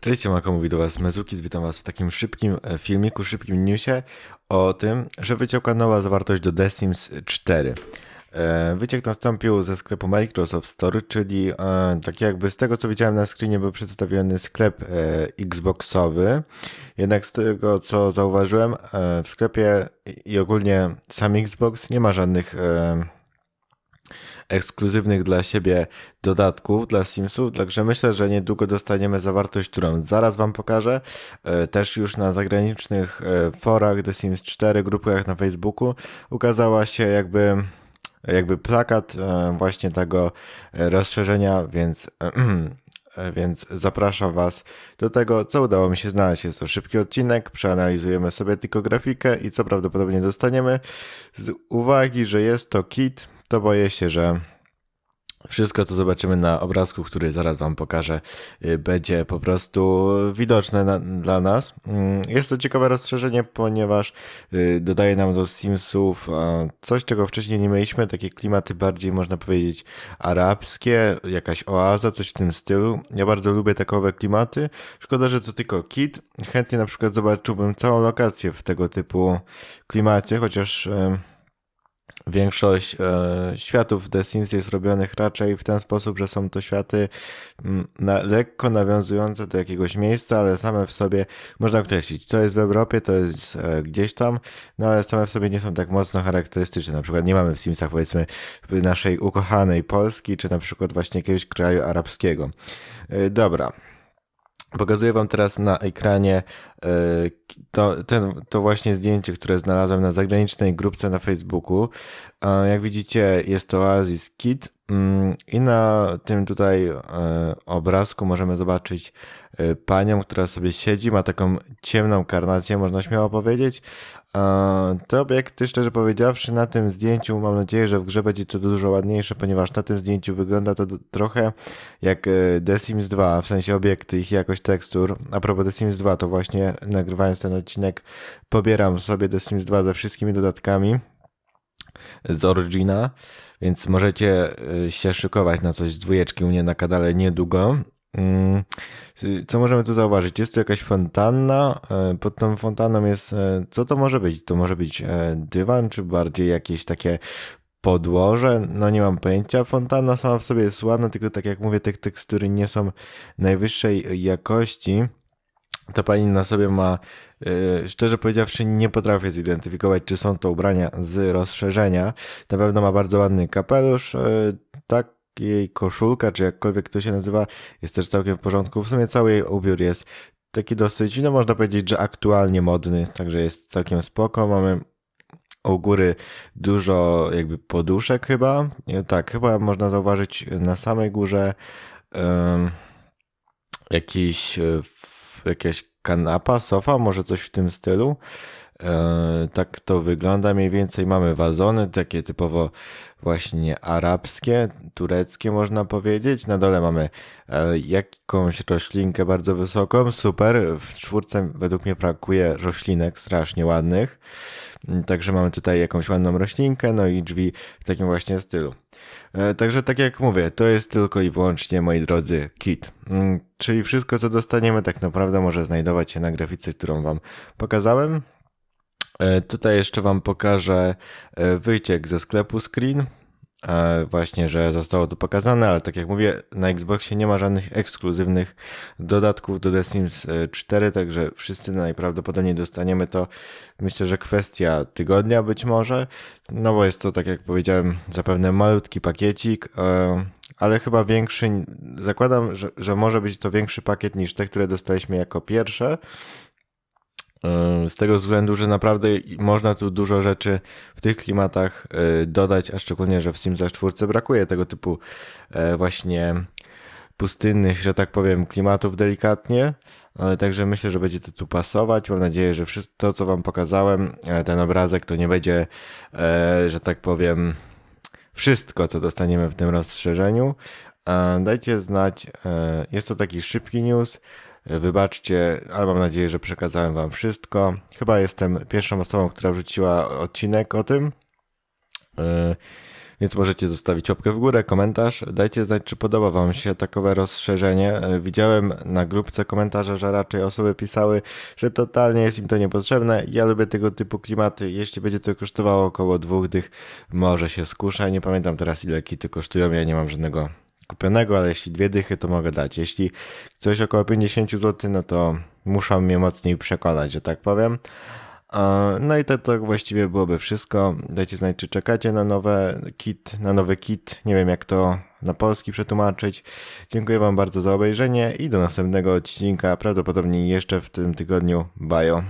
Cześć, Mako mówi do Was Mezukis, witam Was w takim szybkim e, filmiku, szybkim newsie o tym, że wyciekła nowa zawartość do The Sims 4. E, wyciek nastąpił ze sklepu Microsoft Store, czyli tak jakby z tego co widziałem na screenie był przedstawiony sklep Xboxowy. Jednak z tego co zauważyłem w sklepie i ogólnie sam Xbox nie ma żadnych ekskluzywnych dla siebie dodatków dla Simsów, także myślę, że niedługo dostaniemy zawartość, którą zaraz Wam pokażę. E, też już na zagranicznych e, forach The Sims 4, grupach na Facebooku ukazała się jakby jakby plakat e, właśnie tego rozszerzenia, więc więc zapraszam Was do tego, co udało mi się znaleźć. Jest to szybki odcinek, przeanalizujemy sobie tylko grafikę i co prawdopodobnie dostaniemy. Z uwagi, że jest to kit, to boję się, że wszystko, co zobaczymy na obrazku, który zaraz Wam pokażę, y, będzie po prostu widoczne na, dla nas. Mm, jest to ciekawe rozszerzenie, ponieważ y, dodaje nam do Simsów coś, czego wcześniej nie mieliśmy, takie klimaty bardziej, można powiedzieć, arabskie, jakaś oaza, coś w tym stylu. Ja bardzo lubię takowe klimaty. Szkoda, że to tylko kit. Chętnie na przykład zobaczyłbym całą lokację w tego typu klimacie, chociaż Większość e, światów The Sims jest robionych raczej w ten sposób, że są to światy m, na, lekko nawiązujące do jakiegoś miejsca, ale same w sobie można określić. To jest w Europie, to jest e, gdzieś tam, no ale same w sobie nie są tak mocno charakterystyczne. Na przykład nie mamy w Simsach powiedzmy naszej ukochanej Polski, czy na przykład właśnie jakiegoś kraju arabskiego. E, dobra. Pokazuję Wam teraz na ekranie e, to, ten, to właśnie zdjęcie, które znalazłem na zagranicznej grupce na Facebooku. Jak widzicie, jest to Oasis mm, i na tym tutaj e, obrazku możemy zobaczyć e, panią, która sobie siedzi, ma taką ciemną karnację, można śmiało powiedzieć. Te obiekty, szczerze powiedziawszy, na tym zdjęciu mam nadzieję, że w grze będzie to dużo ładniejsze, ponieważ na tym zdjęciu wygląda to trochę jak The Sims 2, w sensie obiekty, ich jakość tekstur. A propos The Sims 2, to właśnie nagrywając ten odcinek pobieram sobie The Sims 2 ze wszystkimi dodatkami z Origina, więc możecie y, się szykować na coś z dwójeczki u mnie na kanale niedługo. Mm, co możemy tu zauważyć? Jest tu jakaś fontanna. E, pod tą fontanną jest. E, co to może być? To może być dywan, czy bardziej jakieś takie podłoże? No nie mam pojęcia. Fontanna sama w sobie jest ładna, tylko tak jak mówię, te tekstury nie są najwyższej jakości ta pani na sobie ma, yy, szczerze powiedziawszy, nie potrafię zidentyfikować, czy są to ubrania z rozszerzenia. Na pewno ma bardzo ładny kapelusz, yy, tak jej koszulka, czy jakkolwiek to się nazywa, jest też całkiem w porządku. W sumie cały jej ubiór jest taki dosyć, no można powiedzieć, że aktualnie modny, także jest całkiem spoko. Mamy u góry dużo jakby poduszek chyba. Tak, chyba można zauważyć na samej górze jakiś jakaś kanapa, sofa, może coś w tym stylu. E, tak to wygląda mniej więcej. Mamy wazony, takie typowo właśnie arabskie, tureckie można powiedzieć. Na dole mamy e, jakąś roślinkę bardzo wysoką, super. W czwórce według mnie brakuje roślinek strasznie ładnych. Mm, także mamy tutaj jakąś ładną roślinkę, no i drzwi w takim właśnie stylu. E, także tak jak mówię, to jest tylko i wyłącznie, moi drodzy, kit. Mm, czyli wszystko, co dostaniemy, tak naprawdę może znajdować się na grafice, którą Wam pokazałem. E, tutaj jeszcze Wam pokażę e, wyciek ze sklepu screen. E, właśnie, że zostało to pokazane, ale tak jak mówię, na Xboxie nie ma żadnych ekskluzywnych dodatków do The Sims 4, także wszyscy najprawdopodobniej dostaniemy to. Myślę, że kwestia tygodnia być może, no bo jest to, tak jak powiedziałem, zapewne malutki pakiecik, ale chyba większy, zakładam, że, że może być to większy pakiet niż te, które dostaliśmy jako pierwsze. Z tego względu, że naprawdę można tu dużo rzeczy w tych klimatach e, dodać, a szczególnie, że w Simsach 4 brakuje tego typu e, właśnie pustynnych, że tak powiem, klimatów delikatnie. Także myślę, że będzie to tu pasować. Mam nadzieję, że wszystko to, co Wam pokazałem, e, ten obrazek, to nie będzie, że tak powiem, wszystko, co dostaniemy w tym rozszerzeniu. Dajcie znać. Jest to taki szybki news. Wybaczcie, ale mam nadzieję, że przekazałem Wam wszystko. Chyba jestem pierwszą osobą, która wrzuciła odcinek o tym. E, Więc możecie zostawić łapkę w górę, komentarz. Dajcie znać, czy podoba Wam się takowe rozszerzenie. E, Widziałem na grupce komentarze, że raczej osoby pisały, że totalnie jest im to niepotrzebne. Ja lubię tego typu klimaty. Jeśli będzie to kosztowało około dwóch dych, może się skuszę. Nie pamiętam teraz, ile kity kosztują. Ja nie mam żadnego kupionego, ale jeśli dwie dychy, to mogę dać. Jeśli coś około 50 zł, no to muszą mnie mocniej przekonać, że tak powiem. No i to, to właściwie byłoby wszystko. Dajcie znać, czy czekacie na nowe kit, na nowy kit. Nie wiem, jak to na polski przetłumaczyć. Dziękuję Wam bardzo za obejrzenie i do następnego odcinka, prawdopodobnie jeszcze w tym tygodniu. Bajo.